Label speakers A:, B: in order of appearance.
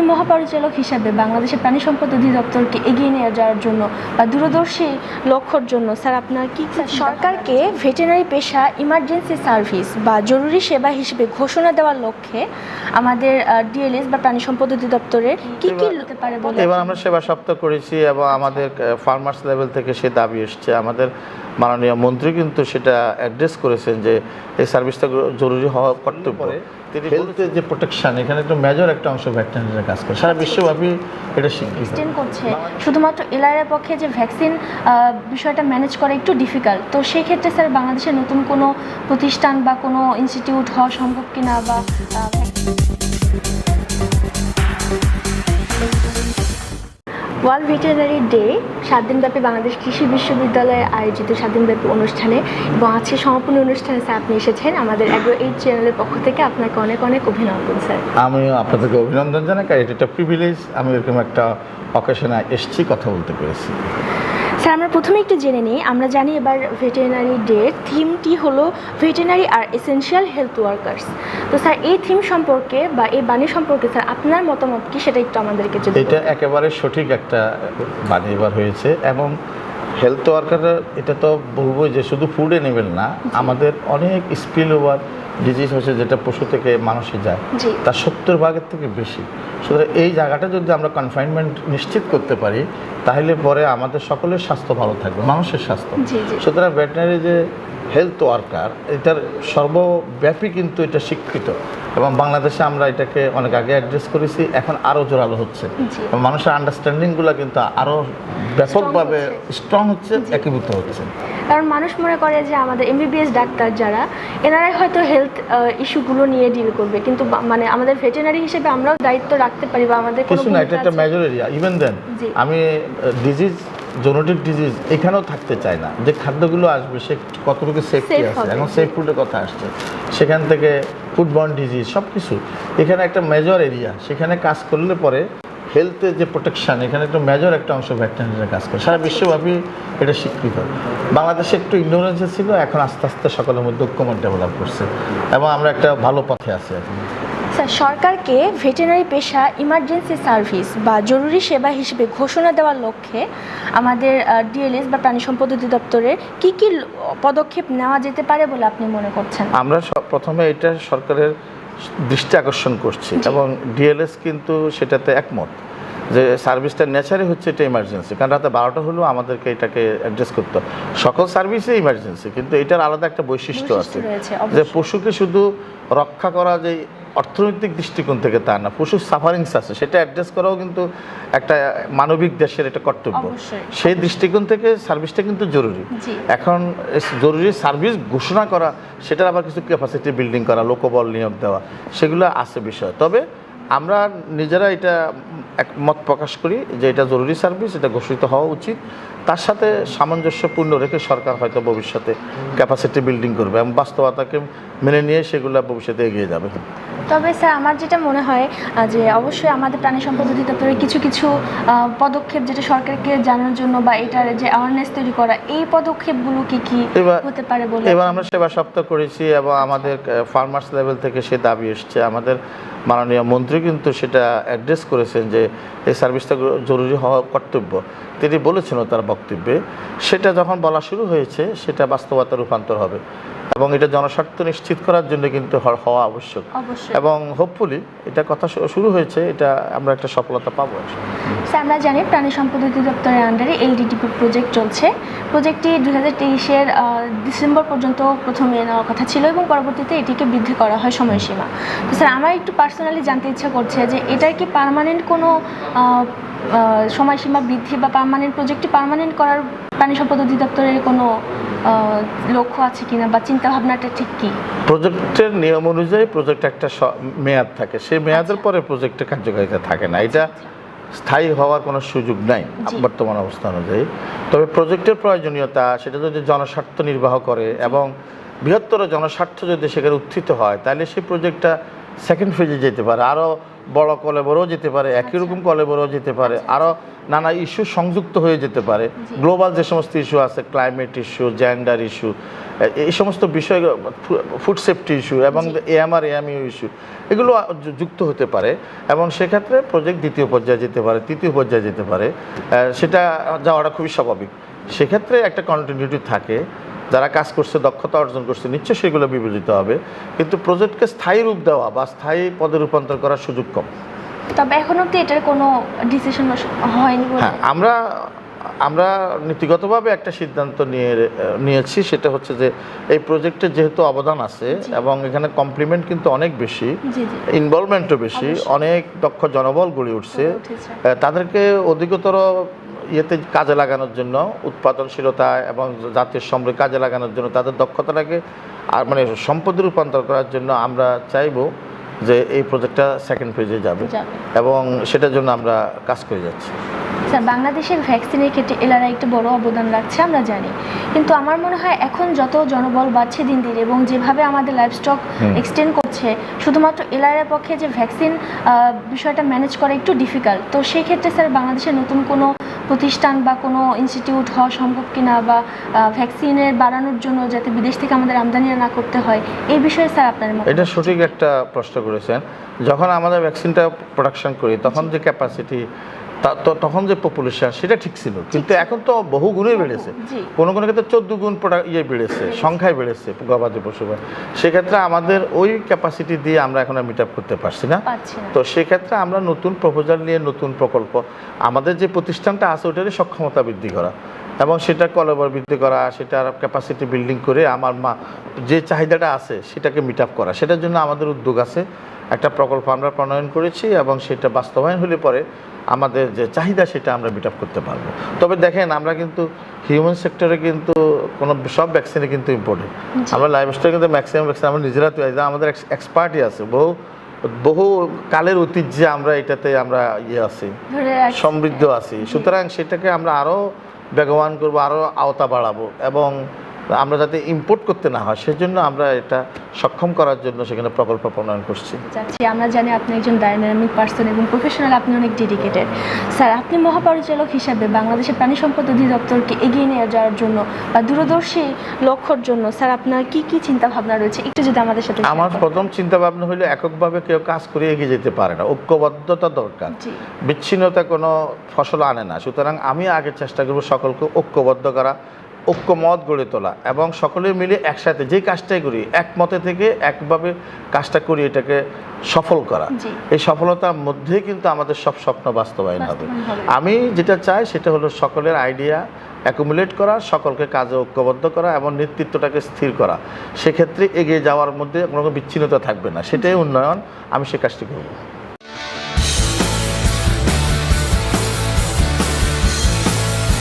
A: আপনি মহাপরিচালক হিসাবে বাংলাদেশের প্রাণী সম্পদ অধিদপ্তরকে এগিয়ে নিয়ে যাওয়ার জন্য বা দূরদর্শী লক্ষ্যর জন্য। স্যার আপনার কি সরকারকে ভেটেরিনারি পেশা ইমার্জেন্সি সার্ভিস বা জরুরি সেবা হিসেবে ঘোষণা দেওয়ার লক্ষ্যে আমাদের ডিএলএস বা প্রাণী সম্পদ অধিদপ্তরের কি কি হতে পারে বলে
B: এবার আমরা সেবা সপ্তাহ করেছি এবং আমাদের ফার্মার্স লেভেল থেকে সে দাবি এসছে। আমাদের মাননীয় মন্ত্রী কিন্তু সেটা অ্যাড্রেস করেছেন যে এই সার্ভিসটা জরুরি হওয়া কর্তব্য। হেলথের যে প্রোটেকশন এখানে একটা মেজর একটা অংশ ভ্যাকসিনের কাজ করে। সারা বিশ্বব্যাপী এটা স্বীকৃত
A: করছে। শুধুমাত্র এলআরের পক্ষে যে ভ্যাকসিন বিষয়টা ম্যানেজ করা একটু ডিফিকাল্ট তো সেই ক্ষেত্রে স্যার বাংলাদেশে নতুন কোনো প্রতিষ্ঠান বা কোনো ইনস্টিটিউট হওয়া সম্ভব কিনা বা ওয়ার্ল্ড ভেটেরিনারি ডে সাত দিনব্যাপী বাংলাদেশ কৃষি বিশ্ববিদ্যালয়ে আয়োজিত সাত দিনব্যাপী অনুষ্ঠানে এবং আজকে সমাপনী অনুষ্ঠানে স্যার আপনি এসেছেন আমাদের অ্যাগ্রো এইট চ্যানেলের পক্ষ থেকে আপনাকে অনেক অনেক অভিনন্দন, স্যার।
B: আমিও আপনাদেরকে অভিনন্দন জানাই, কারণ এটা একটা প্রিভিলেজ আমি এরকম একটা অকেশনে এসছি, কথা বলতে পেরেছি।
A: স্যার আমরা প্রথমে একটু জেনে নিই। আমরা জানি এবার ভেটেরিনারি ডে থিমটি হলো veterinary are essential health workers তো স্যার এই থিম সম্পর্কে বা এই বাণী সম্পর্কে স্যার আপনার মতামত কি? সেটা একটু আমাদেরকে যদি
B: এটা একেবারে সঠিক একটা বাণী এবার হয়েছে এবং হেলথ ওয়ার্কাররা এটা তো বলব যে শুধু ফুড এনিমেল না আমাদের অনেক স্পিল ওভার ডিজিজ হচ্ছে যেটা পশু থেকে মানুষে যায় তার সত্তর ভাগের থেকে বেশি। সুতরাং এই জায়গাটা যদি আমরা কনফাইনমেন্ট নিশ্চিত করতে পারি তাহলে পরে আমাদের সকলের স্বাস্থ্য ভালো থাকবে মানুষের স্বাস্থ্য। সুতরাং ভেটেনারি যে হেলথ ওয়ার্কার এটার সর্বব্যাপী কিন্তু এটা স্বীকৃত। এবং বাংলাদেশে আমরা এটাকে অনেক আগে অ্যাড্রেস করেছি এখন আরও জোরালো হচ্ছে। এবং মানুষের আন্ডারস্ট্যান্ডিংগুলো কিন্তু আরও ব্যাপকভাবে স্ট্রং হচ্ছে। একীভূত হচ্ছে।
A: কারণ মানুষ মনে করে যে আমাদের এমবিবিএস ডাক্তার যারা এনারাই হয়তো হেলথ ইস্যুগুলো নিয়ে ডিল করবে। কিন্তু মানে আমাদের ভেটেরিনারি হিসেবে আমরাও দায়িত্ব রাখতে পারি বা আমাদের
B: কিছু না এটা একটা মেজর এরিয়া ইভেন দেন আমি ডিজিজ জোনোটিক ডিজিজ এখানেও থাকতে চাই না। যে খাদ্যগুলো আসবে সে কতটুকু সেফটি আছে এখন সেফ ফুডের কথা আসছে। সেখান থেকে ফুডবর্ন ডিজিজ সব কিছু এখানে একটা মেজর এরিয়া সেখানে কাজ করলে পরে হেলথের যে প্রোটেকশন এখানে একটা মেজর একটা অংশ ভ্যাকসিনের কাজ করে। সারা বিশ্বব্যাপী এটা স্বীকৃত। বাংলাদেশে একটু ইগনোরেন্সে ছিল এখন আস্তে আস্তে সকলের মধ্যে ঐক্যমত ডেভেলপ করছে এবং আমরা একটা ভালো পথে আছি এখন।
A: স্যার সরকারকে ভেটেরিনারি পেশা ইমার্জেন্সি সার্ভিস বা জরুরি সেবা হিসেবে ঘোষণা দেওয়ার লক্ষ্যে আমাদের ডিএলএস বা প্রাণী সম্পদ অধিদপ্তরের কি কি পদক্ষেপ নেওয়া যেতে পারে বলে আপনি মনে করছেন?
B: আমরা প্রথমে এটা সরকারের দৃষ্টি আকর্ষণ করছি এবং ডিএলএস কিন্তু সেটাতে একমত। যে সার্ভিসটার নেচারই হচ্ছে এটা ইমার্জেন্সি কারণ রাতে বারোটা হলেও আমাদেরকে এটাকে অ্যাড্রেস করতে সকল সার্ভিসে ইমার্জেন্সি কিন্তু এটার আলাদা একটা বৈশিষ্ট্য আছে যে পশুকে শুধু রক্ষা করা যে অর্থনৈতিক দৃষ্টিকোণ থেকে তা না পশুর সাফারিংস আছে সেটা অ্যাড্রেস করাও কিন্তু একটা মানবিক দেশের একটা কর্তব্য। সেই দৃষ্টিকোণ থেকে সার্ভিসটা কিন্তু জরুরি। এখন জরুরি সার্ভিস ঘোষণা করা সেটার আবার কিছু ক্যাপাসিটি বিল্ডিং করা লোকবল নিয়োগ দেওয়া সেগুলো আছে বিষয়। তবে আমরা নিজেরা এটা এক মত প্রকাশ করি যে এটা জরুরি সার্ভিস এটা ঘোষিত হওয়া উচিত। তার সাথে সামঞ্জস্যপূর্ণ রেখে সরকার হয়তো ভবিষ্যতে ক্যাপাসিটি বিল্ডিং করবে এবং বাস্তবতাকে মেনে নিয়ে সেগুলো ভবিষ্যতে এগিয়ে যাবে।
A: তবে স্যার আমার যেটা মনে হয় যে অবশ্যই আমাদের প্রাণী সম্পদ অধিদপ্তরের কিছু কিছু পদক্ষেপ যেটা সরকারকে জানার জন্য বা এটার যে অ্যাওয়ারনেস তৈরি করা এই পদক্ষেপগুলো কি কি হতে পারে বলে
B: এবার আমরা সেবা সপ্তাহ করেছি এবং আমাদের ফার্মার্স লেভেল থেকে সে দাবি এসছে। আমাদের মাননীয় মন্ত্রী কিন্তু সেটা অ্যাড্রেস করেছেন যে এই সার্ভিসটা জরুরি হওয়া কর্তব্য। তিনি বলেছেনও তার বক্তব্যে সেটা যখন বলা শুরু হয়েছে সেটা বাস্তবতা রূপান্তর হবে এবং এটা জনস্বার্থ নিশ্চিত করার জন্য কিন্তু হওয়া আবশ্যক। এবং হোপফুলি এটা কথা শুরু হয়েছে এটা আমরা একটা সফলতা পাবো
A: স্যার আমরা জানি প্রাণী সম্পদ অধিদপ্তরের আন্ডারে এলডিটিপি প্রজেক্ট চলছে। প্রজেক্টটি দু হাজার তেইশের ডিসেম্বর পর্যন্ত প্রথমে নেওয়ার কথা ছিল এবং পরবর্তীতে এটিকে বৃদ্ধি করা হয় সময়সীমা। তো স্যার আমার একটু পার্সোনালি জানতে ইচ্ছা করছে যে এটার কি পার্মানেন্ট কোনো সময়সীমা বৃদ্ধি বা পার্মানেন্ট প্রজেক্টটি পার্মানেন্ট করার প্রাণী সম্পদ অধিদপ্তরের কোনো লক্ষ্য আছে কিনা বা চিন্তা ভাবনাটা ঠিক কি?
B: প্রজেক্টের নিয়ম অনুযায়ী প্রজেক্ট একটা মেয়াদ থাকে। সেই মেয়াদের পরে প্রজেক্টের কার্যকারিতা থাকে না। এটা স্থায়ী হওয়ার কোনো সুযোগ নাই বর্তমান অবস্থা অনুযায়ী। তবে প্রজেক্টের প্রয়োজনীয়তা সেটা যদি জনস্বার্থ নির্বাহ করে এবং বৃহত্তর জনস্বার্থ যদি সেখানে উত্থিত হয় তাহলে সেই প্রজেক্টটা সেকেন্ড ফেজে যেতে পারে আরও বড় কলেবরও যেতে পারে একই রকম কলেবরও যেতে পারে আরও নানা ইস্যু সংযুক্ত হয়ে যেতে পারে। গ্লোবাল যে সমস্ত ইস্যু আছে ক্লাইমেট ইস্যু জেন্ডার ইস্যু এই সমস্ত বিষয় ফুড সেফটি ইস্যু এবং এএমআর এএমইউ ইস্যু এগুলো যুক্ত হতে পারে এবং সেক্ষেত্রে প্রজেক্ট দ্বিতীয় পর্যায়ে যেতে পারে তৃতীয় পর্যায়ে যেতে পারে। সেটা যাওয়াটা খুবই স্বাভাবিক। সেক্ষেত্রে একটা কন্টিনিউটি থাকে। যারা কাজ করছে দক্ষতা অর্জন করছে নিশ্চয়ই সেগুলো বিবেচিত হবে। কিন্তু প্রজেক্টকে স্থায়ী রূপ দেওয়া বা স্থায়ী পদে রূপান্তর করার সুযোগ কম।
A: তবে এখন অব্দি এটার কোনো ডিসিশন হয়নি
B: হ্যাঁ আমরা আমরা নীতিগতভাবে একটা সিদ্ধান্ত নিয়ে নিয়েছি সেটা হচ্ছে যে এই প্রজেক্টে যেহেতু অবদান আছে এবং এখানে কমপ্লিমেন্ট কিন্তু অনেক বেশি ইনভলভমেন্টও বেশি অনেক দক্ষ জনবল গড়ে উঠছে। তাদেরকে অধিকতর ইয়েতে কাজে লাগানোর জন্য উৎপাদনশীলতা এবং জাতীয় সমৃদ্ধি কাজে লাগানোর জন্য তাদের দক্ষতাটাকে আর মানে সম্পদে রূপান্তর করার জন্য আমরা চাইব যে এই প্রজেক্টটা সেকেন্ড ফেজে যাবে। এবং সেটার জন্য আমরা কাজ করে যাচ্ছি।
A: স্যার বাংলাদেশের ভ্যাকসিনের ক্ষেত্রে এলারা একটা বড় অবদান রাখছে আমরা জানি। কিন্তু আমার মনে হয় এখন যত জনবল বাড়ছে দিন দিন এবং যেভাবে আমাদের লাইফ স্টক এক্সটেন্ড করছে শুধুমাত্র এলারের পক্ষে যে ভ্যাকসিন বিষয়টা ম্যানেজ করা একটু ডিফিকাল্ট তো সেই ক্ষেত্রে স্যার বাংলাদেশের নতুন কোনো প্রতিষ্ঠান বা কোনো ইনস্টিটিউট হওয়া সম্ভব কিনা বা ভ্যাকসিনের বাড়ানোর জন্য যাতে বিদেশ থেকে আমাদের আমদানি না করতে হয় এই বিষয়ে স্যার আপনার
B: এটা সঠিক একটা প্রশ্ন করেছেন। যখন আমাদের ভ্যাকসিনটা প্রোডাকশন করি, তখন যে ক্যাপাসিটি তখন যে পপুলেশন সেটা ঠিক ছিল। কিন্তু এখন তো বহু গুণে বেড়েছে। কোনো কোনো ক্ষেত্রে চোদ্দ গুণ ইয়ে বেড়েছে সংখ্যায় বেড়েছে গবাদি পশু সেক্ষেত্রে আমাদের ওই ক্যাপাসিটি দিয়ে আমরা এখন মিট আপ করতে পারছি না।
A: না।
B: তো সেক্ষেত্রে আমরা নতুন প্রপোজাল নিয়ে নতুন প্রকল্প আমাদের যে প্রতিষ্ঠানটা আছে ওটারই সক্ষমতা বৃদ্ধি করা এবং সেটা কলবর বৃদ্ধি করা সেটার ক্যাপাসিটি বিল্ডিং করে আমার মা যে চাহিদাটা আছে সেটাকে মিট আপ করা। সেটার জন্য আমাদের উদ্যোগ আছে। একটা প্রকল্প আমরা প্রণয়ন করেছি এবং সেটা বাস্তবায়ন হলে পরে আমাদের যে চাহিদা সেটা আমরা মিট আপ করতে পারব। তবে দেখেন আমরা কিন্তু হিউম্যান সেক্টরে কিন্তু কোনো সব ভ্যাকসিনে কিন্তু ইম্পর্টেন্ট আমরা লাইফ স্টাইল কিন্তু ম্যাক্সিমাম ভ্যাকসিন আমরা নিজেরা তৈরি আমাদের এক্সপার্টই আছে বহু বহু কালের ঐতিহ্যে আমরা এটাতে আমরা ইয়ে আছি সমৃদ্ধ আছি। সুতরাং সেটাকে আমরা আরও বেগবান করব আরও আওতা বাড়াবো এবং আমরা যাতে ইম্পোর্ট করতে না হয় সেজন্য আমরা এটা সক্ষম করার জন্য সেখানে প্রকল্প প্রণয়ন করছি।
A: যাচ্ছি আমরা জানি আপনি একজন ডাইনামিক পার্সন এবং প্রফেশনাল আপনি অনেক ডেডিকেটেড স্যার আপনি মহাপরিচালক হিসাবে বাংলাদেশের প্রাণী সম্পদ অধিদপ্তরকে এগিয়ে নিয়ে যাওয়ার জন্য বা দূরদর্শী লক্ষ্যর জন্য স্যার আপনার কি কি চিন্তা ভাবনা রয়েছে? একটু যদি আমাদের সাথে
B: আমার প্রথম চিন্তা ভাবনা হলো এককভাবে কেউ কাজ করে এগিয়ে যেতে পারে না। ঐক্যবদ্ধতা দরকার। বিচ্ছিন্নতা কোনো ফসল আনে না। সুতরাং আমি আগে চেষ্টা করব সকলকে ঐক্যবদ্ধ করা ঐক্যমত গড়ে তোলা এবং সকলে মিলে একসাথে যে কাজটাই করি একমতে থেকে একভাবে কাজটা করি এটাকে সফল করা। এই সফলতার মধ্যেই কিন্তু আমাদের সব স্বপ্ন
A: বাস্তবায়ন হবে।
B: আমি যেটা চাই সেটা হলো সকলের আইডিয়া অ্যাকুমুলেট করা সকলকে কাজে ঐক্যবদ্ধ করা এবং নেতৃত্বটাকে স্থির করা। সেক্ষেত্রে এগিয়ে যাওয়ার মধ্যে কোনো বিচ্ছিন্নতা থাকবে না। সেটাই উন্নয়ন। আমি সে কাজটি করব।